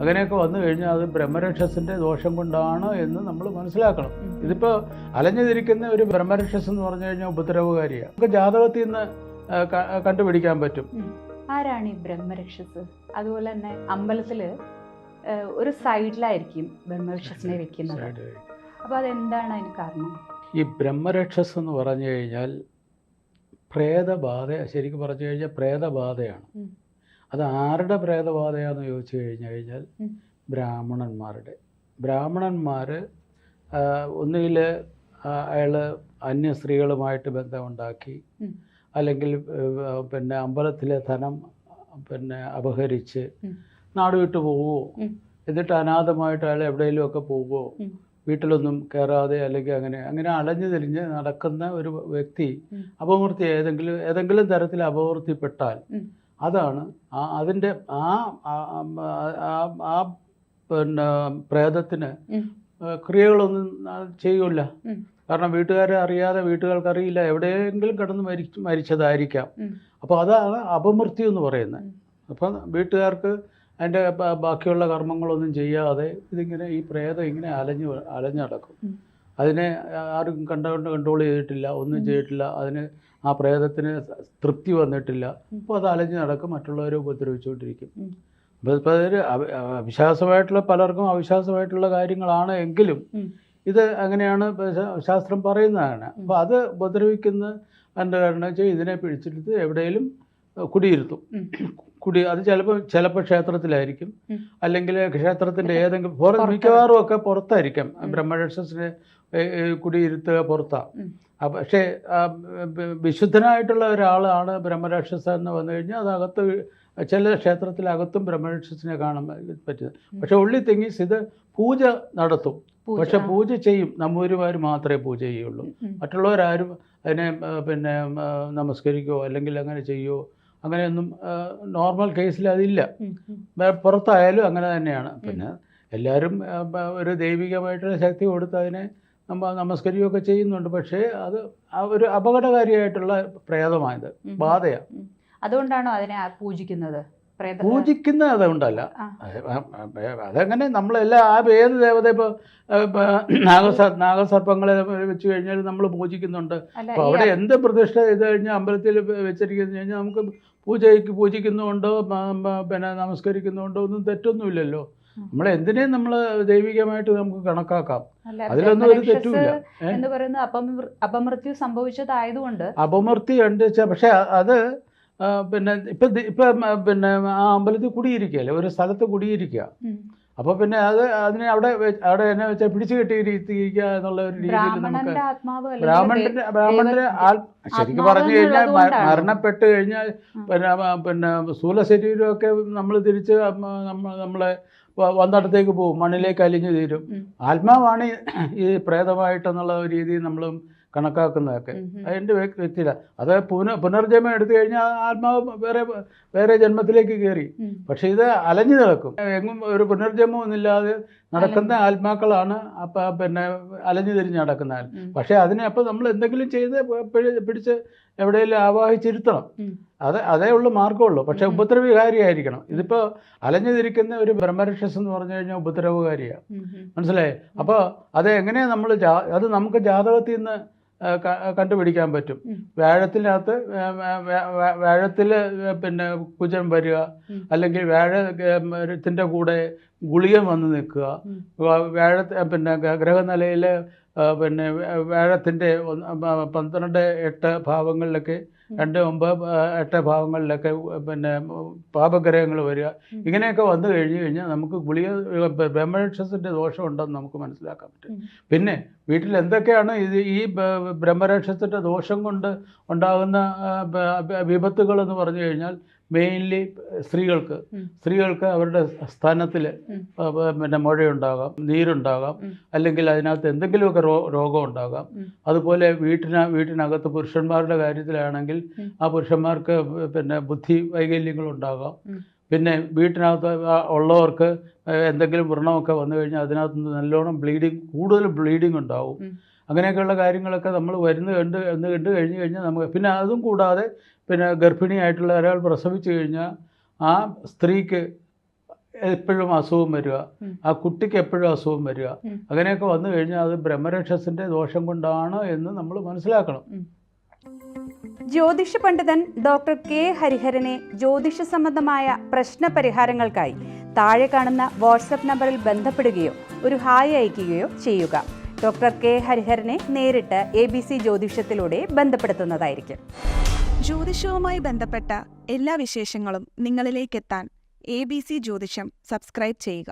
അങ്ങനെയൊക്കെ വന്നു കഴിഞ്ഞാൽ അത് ബ്രഹ്മരക്ഷസിന്റെ ദോഷം കൊണ്ടാണ് എന്ന് നമ്മൾ മനസ്സിലാക്കണം. ഇതിപ്പോൾ അലഞ്ഞുതിരിക്കുന്ന ഒരു ബ്രഹ്മരക്ഷസ് എന്ന് പറഞ്ഞു കഴിഞ്ഞാൽ ഉപദ്രവകാരിയാണ്. നമുക്ക് ജാതകത്തിൽ നിന്ന് കണ്ടുപിടിക്കാൻ പറ്റും. ആരാണ് ഈ ബ്രഹ്മരക്ഷസ്? അതുപോലെ തന്നെ അമ്പലത്തിൽ ഒരു സൈഡിലായിരിക്കും ബ്രഹ്മരക്ഷസിനെ വെക്കുന്നത്. അപ്പോൾ അതെന്താണ് അതിന് കാരണം? ഈ ബ്രഹ്മരക്ഷസ് എന്ന് പറഞ്ഞു കഴിഞ്ഞാൽ പ്രേതബാധ ശരിക്കും പറഞ്ഞു കഴിഞ്ഞാൽ പ്രേതബാധയാണ്. അത് ആരുടെ പ്രേതബാധയാണെന്ന് ചോദിച്ചു കഴിഞ്ഞു കഴിഞ്ഞാൽ ബ്രാഹ്മണന്മാരുടെ. ബ്രാഹ്മണന്മാർ ഒന്നുകിൽ അയാൾ അന്യ സ്ത്രീകളുമായിട്ട് ബന്ധമുണ്ടാക്കി അല്ലെങ്കിൽ പിന്നെ അമ്പലത്തിലെ ധനം പിന്നെ അപഹരിച്ച് നാടുവിട്ട് നാട് പോവുമോ എന്നിട്ട് അനാഥമായിട്ട് അയാൾ എവിടെയെങ്കിലുമൊക്കെ പോവുമോ വീട്ടിലൊന്നും കയറാതെ അല്ലെങ്കിൽ അങ്ങനെ അങ്ങനെ അലഞ്ഞു തിരിഞ്ഞ് നടക്കുന്ന ഒരു വ്യക്തി അപമൂർത്തി ഏതെങ്കിലും ഏതെങ്കിലും തരത്തിൽ അപമൃത്തിപ്പെട്ടാൽ ഉം. അതാണ് ആ അതിന്റെ ആ ആ- പിന്നെ പ്രേതത്തിന് ക്രിയകളൊന്നും ചെയ്യൂല കാരണം വീട്ടുകാരെ അറിയാതെ വീട്ടുകാർക്ക് അറിയില്ല. എവിടെയെങ്കിലും കിടന്ന് മരിച്ചു മരിച്ചതായിരിക്കാം. അപ്പോൾ അതാണ് അപമൃത്യു എന്ന് പറയുന്നത്. അപ്പം വീട്ടുകാർക്ക് അതിന്റെ ബാക്കിയുള്ള കർമ്മങ്ങളൊന്നും ചെയ്യാതെ ഇതിങ്ങനെ ഈ പ്രേതം ഇങ്ങനെ അലഞ്ഞു അലഞ്ഞു നടക്കും. ഉം. അതിനെ ആരും കണ്ടുകൊണ്ട് കൺട്രോൾ ചെയ്തിട്ടില്ല ഒന്നും ചെയ്തിട്ടില്ല അതിന് ആ പ്രേതത്തിന് തൃപ്തി വന്നിട്ടില്ല. അപ്പോൾ അത് അലഞ്ഞ് നടക്കും മറ്റുള്ളവരെ ഉപദ്രവിച്ചുകൊണ്ടിരിക്കും. അപ്പോൾ ഇപ്പോൾ അതൊരു അവിശ്വാസമായിട്ടുള്ള പലർക്കും അവിശ്വാസമായിട്ടുള്ള കാര്യങ്ങളാണ് എങ്കിലും ഇത് അങ്ങനെയാണ് ശാസ്ത്രം പറയുന്നതാണ്. അപ്പോൾ അത് ഉപദ്രവിക്കുന്ന എന്റെ കാരണം വെച്ചാൽ ഇതിനെ പിടിച്ചെടുത്ത് എവിടെയെങ്കിലും കുടിയിരുത്തും. കുടി അത് ചിലപ്പോൾ ചിലപ്പോൾ ക്ഷേത്രത്തിലായിരിക്കും. അല്ലെങ്കിൽ ക്ഷേത്രത്തിന്റെ ക്ഷേത്രത്തിന്റെ ഏതെങ്കിലും പുറ. മിക്കവാറും ഒക്കെ പുറത്തായിരിക്കാം. ബ്രഹ്മരക്ഷസിനെ കുടിയിരുത്തുക പുറത്താണ്. പക്ഷേ വിശുദ്ധനായിട്ടുള്ള ഒരാളാണ് ബ്രഹ്മരാക്ഷസ എന്ന് വന്നു കഴിഞ്ഞാൽ അത് അകത്ത് ചില ക്ഷേത്രത്തിലകത്തും ബ്രഹ്മരാക്ഷസിനെ കാണാൻ പറ്റുന്നത് പക്ഷെ ഉള്ളി തെങ്ങീസ് ഇത് പൂജ നടത്തും. പക്ഷെ പൂജ ചെയ്യും. നമ്പൂരിമാർ മാത്രമേ പൂജ ചെയ്യുള്ളൂ. മറ്റുള്ളവരാരും അതിനെ പിന്നെ നമസ്കരിക്കുകയോ അല്ലെങ്കിൽ അങ്ങനെ ചെയ്യുകയോ അങ്ങനെയൊന്നും നോർമൽ കേസിൽ അതില്ല. പുറത്തായാലും അങ്ങനെ തന്നെയാണ്. പിന്നെ എല്ലാവരും ഒരു ദൈവികമായിട്ടുള്ള ശക്തി കൊടുത്ത് അതിനെ നമ്മ നമസ്കരിക്കുകയൊക്കെ ചെയ്യുന്നുണ്ട്. പക്ഷേ അത് ഒരു അപകടകാരിയായിട്ടുള്ള പ്രേതമായത്. ബാധയാണ്. അതുകൊണ്ടാണോ അതിനെ പൂജിക്കുന്നത്? പൂജിക്കുന്ന അതുകൊണ്ടല്ല അതങ്ങനെ നമ്മളെല്ലാം ആ ഏത് ദേവത ഇപ്പോൾ നാഗസ നാഗസർപ്പങ്ങളെ വെച്ച് കഴിഞ്ഞാൽ നമ്മൾ പൂജിക്കുന്നുണ്ട്. അപ്പൊ അപ്പോൾ അവിടെ എന്ത് പ്രതിഷ്ഠ ചെയ്ത് കഴിഞ്ഞാൽ അമ്പലത്തിൽ വെച്ചിരിക്കുന്നു കഴിഞ്ഞാൽ നമുക്ക് പൂജയ്ക്ക് പൂജിക്കുന്നുണ്ടോ പിന്നെ നമസ്കരിക്കുന്നുണ്ടോ ഒന്നും തെറ്റൊന്നുമില്ലല്ലോ. നമ്മളെ എന്തിനേയും നമ്മൾ ദൈവികമായിട്ട് നമുക്ക് കണക്കാക്കാം. അതിലൊന്നും ഒരു തെറ്റുമില്ല? എന്ന് പറയുന്നത് അപമൃ- അപമൃത്യു സംഭവിച്ചതായതുകൊണ്ട് അപമൃത്യു ഉണ്ട് പക്ഷെ അത് പിന്നെ ഇപ്പം ഇപ്പം പിന്നെ ആ അമ്പലത്തിൽ കുടിയിരിക്കുകയല്ലേ ഒരു സ്ഥലത്ത് കുടിയിരിക്കുക. അപ്പോൾ പിന്നെ അത് അതിനെ അവിടെ അവിടെ എന്നെ വെച്ചാൽ പിടിച്ചു കെട്ടിയിരിക്കുക എന്നുള്ള ഒരു രീതിയിൽ നമുക്ക് ബ്രാഹ്മണന്റെ ബ്രാഹ്മണന്റെ ആ ശരിക്കും പറഞ്ഞു കഴിഞ്ഞാൽ മരണപ്പെട്ട് കഴിഞ്ഞാൽ പിന്നെ പിന്നെ സ്ഥൂല ശരീരമൊക്കെ നമ്മൾ തിരിച്ച് നമ്മ- നമ്മ- നമ്മളെ വന്നിടത്തേക്ക് പോകും. മണ്ണിലേക്ക് അലിഞ്ഞു തീരും. ആത്മാവാണ് ഈ- പ്രേതമായിട്ടെന്നുള്ള രീതിയിൽ നമ്മൾ കണക്കാക്കുന്നതൊക്കെ. അതിന്റെ വ്യക്തിയില്ല അത് പുന പുനർജന്മം എടുത്തു കഴിഞ്ഞാൽ ആത്മാവ് വേറെ വേറെ ജന്മത്തിലേക്ക് കയറി. പക്ഷേ ഇത് അലഞ്ഞു നടക്കും. എങ്ങും ഒരു പുനർജന്മമൊന്നുമില്ലാതെ നടക്കുന്ന ആത്മാക്കളാണ് അപ്പൊ പിന്നെ അലഞ്ഞു തിരിഞ്ഞ് നടക്കുന്ന പക്ഷെ അതിനെ അപ്പൊ നമ്മൾ എന്തെങ്കിലും ചെയ്ത് പിടി- പിടിച്ച് എവിടെയെങ്കിലും ആവാഹിച്ചിരുത്തണം. അത് അതേ ഉള്ളു മാർഗമുള്ളൂ പക്ഷെ ഉപദ്രവികാരിയായിരിക്കണം. ഇതിപ്പോ അലഞ്ഞു തിരിക്കുന്ന ഒരു ബ്രഹ്മരക്ഷസ് എന്ന് പറഞ്ഞു കഴിഞ്ഞാൽ ഉപദ്രവകാരിയാണ് മനസ്സിലായി? അപ്പോൾ അത് എങ്ങനെയാ നമ്മൾ അത് നമുക്ക് ജാതകത്തിൽ നിന്ന് കണ്ടുപിടിക്കാൻ പറ്റും. വ്യാഴത്തിനകത്ത് വ്യാഴത്തിൽ പിന്നെ കുജൻ വരിക അല്ലെങ്കിൽ വ്യാഴത്തിന്റെ കൂടെ ഗുളികൻ വന്ന് നിൽക്കുക. വ്യാഴ പിന്നെ ഗ്രഹനിലയിൽ പിന്നെ വേഴത്തിന്റെ പന്ത്രണ്ട് എട്ട് ഭാവങ്ങളിലൊക്കെ. രണ്ട് ഒമ്പത് എട്ട് ഭാവങ്ങളിലൊക്കെ പിന്നെ പാപഗ്രഹങ്ങൾ വരിക. ഇങ്ങനെയൊക്കെ വന്നു കഴിഞ്ഞു കഴിഞ്ഞാൽ നമുക്ക് ഗുളിക ബ്രഹ്മരാക്ഷസിന്റെ ദോഷമുണ്ടെന്ന് നമുക്ക് മനസ്സിലാക്കാൻ പറ്റും. പിന്നെ വീട്ടിൽ എന്തൊക്കെയാണ് ഇത് ഈ ബ്രഹ്മരക്ഷസിന്റെ ദോഷം കൊണ്ട് ഉണ്ടാകുന്ന വിപത്തുകൾ എന്ന് പറഞ്ഞു കഴിഞ്ഞാൽ മെയിൻലി സ്ത്രീകൾക്ക്. സ്ത്രീകൾക്ക് അവരുടെ സ്ഥാനത്തിൽ പിന്നെ മുഴയുണ്ടാകാം നീരുണ്ടാകാം. അല്ലെങ്കിൽ അതിനകത്ത് എന്തെങ്കിലുമൊക്കെ രോ രോഗം ഉണ്ടാകാം അതുപോലെ വീട്ടിന വീട്ടിനകത്ത് പുരുഷന്മാരുടെ കാര്യത്തിലാണെങ്കിൽ ആ പുരുഷന്മാർക്ക് പിന്നെ ബുദ്ധി വൈകല്യങ്ങളുണ്ടാകാം. പിന്നെ വീട്ടിനകത്ത് ഉള്ളവർക്ക് എന്തെങ്കിലും വ്രണമൊക്കെ വന്നു കഴിഞ്ഞാൽ അതിനകത്ത് നല്ലോണം ബ്ലീഡിങ് കൂടുതൽ ബ്ലീഡിങ് ഉണ്ടാവും. അങ്ങനെയൊക്കെയുള്ള കാര്യങ്ങളൊക്കെ നമ്മൾ വരുന്ന കണ്ട് എന്ന് കണ്ടു കഴിഞ്ഞ് കഴിഞ്ഞാൽ നമുക്ക് പിന്നെ അതും കൂടാതെ പിന്നെ ഗർഭിണിയായിട്ടുള്ള ഒരാൾ പ്രസവിച്ചു കഴിഞ്ഞാൽ ആ സ്ത്രീക്ക് എപ്പോഴും അസുഖം വരിക. ആ കുട്ടിക്ക് എപ്പോഴും അസുഖം വരിക. അങ്ങനെയൊക്കെ വന്നു കഴിഞ്ഞാൽ അത് ബ്രഹ്മരക്ഷസിന്റെ ദോഷം കൊണ്ടാണ് എന്ന് നമ്മൾ മനസ്സിലാക്കണം. ജ്യോതിഷ പണ്ഡിതൻ ഡോക്ടർ കെ ഹരിഹരനെ ജ്യോതിഷ സംബന്ധമായ പ്രശ്ന പരിഹാരങ്ങൾക്കായി താഴെ കാണുന്ന വാട്സപ്പ് നമ്പറിൽ ബന്ധപ്പെടുകയോ ഒരു ഹായ് അയക്കുകയോ ചെയ്യുക. ഡോക്ടർ കെ ഹരിഹരനെ നേരിട്ട് എ ബി സി ജ്യോതിഷത്തിലൂടെ ബന്ധപ്പെടുത്തുന്നതായിരിക്കും. ജ്യോതിഷവുമായി ബന്ധപ്പെട്ട എല്ലാ വിശേഷങ്ങളും നിങ്ങളിലേക്കെത്താൻ A B C Jyothisham subscribe ചെയ്യുക.